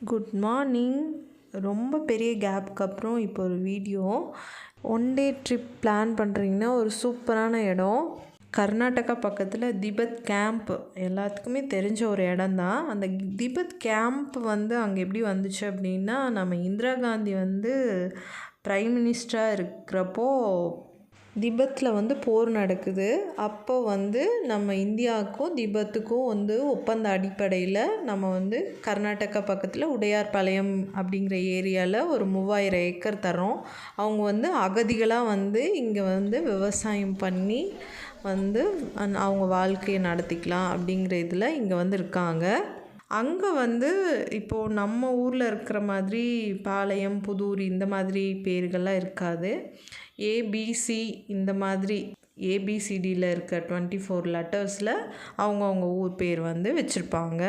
Good morning ரொம்ப பெரிய கேப்புக்கு அப்புறம் இப்போ ஒரு video one day trip plan பண்ணுறீங்கன்னா ஒரு சூப்பரான இடம். கர்நாடகா பக்கத்தில் திபத் கேம்ப் எல்லாத்துக்குமே தெரிஞ்ச ஒரு இடம் தான் அந்த திபத் கேம்ப் வந்து அங்கே எப்படி வந்துச்சு அப்படின்னா நம்ம இந்திரா காந்தி வந்து ப்ரைம் மினிஸ்டராக இருக்கிறப்போ திபெத்தில் வந்து போர் நடக்குது. அப்போ வந்து நம்ம இந்தியாவுக்கும் திபெத்துக்கும் வந்து ஒப்பந்த அடிப்படையில் நம்ம வந்து கர்நாடகா பக்கத்தில் உடையார்பாளையம் அப்படிங்கிற ஏரியாவில் ஒரு மூவாயிரம் ஏக்கர் தரோம் அவங்க வந்து அகதிகளாக வந்து இங்கே வந்து விவசாயம் பண்ணி வந்து அந் அவங்க வாழ்க்கையை நடத்திக்கலாம் அப்படிங்கிற இதில் இங்கே வந்து இருக்காங்க. அங்கே வந்து இப்போது நம்ம ஊரில் இருக்கிற மாதிரி பாளையம் புதூர் இந்த மாதிரி பேர்கள்லாம் இருக்காது. ஏபிசி இந்த மாதிரி ஏபிசிடியில் இருக்க டுவெண்ட்டி ஃபோர் லெட்டர்ஸில் அவங்கவுங்க ஊர் பேர் வந்து வச்சுருப்பாங்க.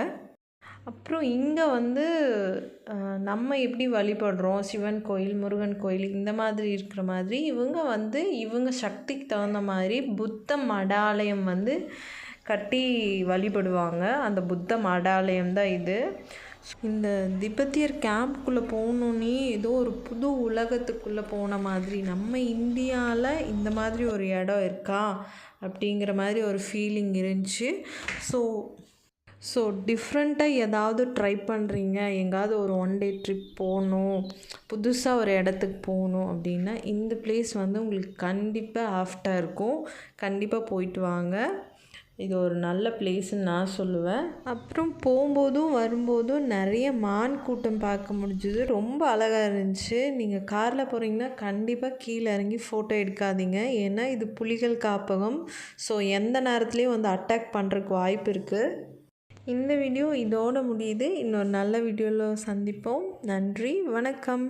அப்புறம் இங்கே வந்து நம்ம எப்படி வழிபடுறோம்? சிவன் கோயில் முருகன் கோயில் இந்த மாதிரி இருக்கிற மாதிரி இவங்க வந்து இவங்க சக்திக்கு தகுந்த மாதிரி புத்த மடாலயம் வந்து கட்டி வழிபடுவாங்க. அந்த புத்த மடாலயம் தான் இது. இந்த திபெத்தியர் கேம்ப்குள்ளே போகணுன்னே ஏதோ ஒரு புது உலகத்துக்குள்ளே போன மாதிரி நம்ம இந்தியாவில் இந்த மாதிரி ஒரு இடம் இருக்கா? அப்படிங்கிற மாதிரி ஒரு ஃபீலிங் இருந்துச்சு. ஸோ ஸோ டிஃப்ரெண்ட்டாக ஏதாவது ட்ரை பண்ணுறீங்க எங்காவது ஒரு ஒன் டே ட்ரிப் போகணும் புதுசாக ஒரு இடத்துக்கு போகணும் அப்படின்னா இந்த பிளேஸ் வந்து உங்களுக்கு கண்டிப்பாக ஆஃப்டாக இருக்கும். கண்டிப்பாக போயிட்டு வாங்க. இது ஒரு நல்ல பிளேஸ்ன்னு நான் சொல்லுவேன். அப்புறம் போகும்போதும் வரும்போதும் நிறைய மான் கூட்டம் பார்க்க முடிஞ்சுது. ரொம்ப அழகாக இருந்துச்சு. நீங்கள் காரில் போகிறீங்கன்னா கண்டிப்பாக கீழே இறங்கி ஃபோட்டோ எடுக்காதீங்க. ஏன்னா இது புலிகள் காப்பகம். ஸோ எந்த நேரத்துலேயும் வந்து அட்டாக் பண்ணுறதுக்கு வாய்ப்பு இருக்குது இந்த வீடியோ இதோடு முடியுது. இன்னொரு நல்ல வீடியோவில் சந்திப்போம். நன்றி. வணக்கம்.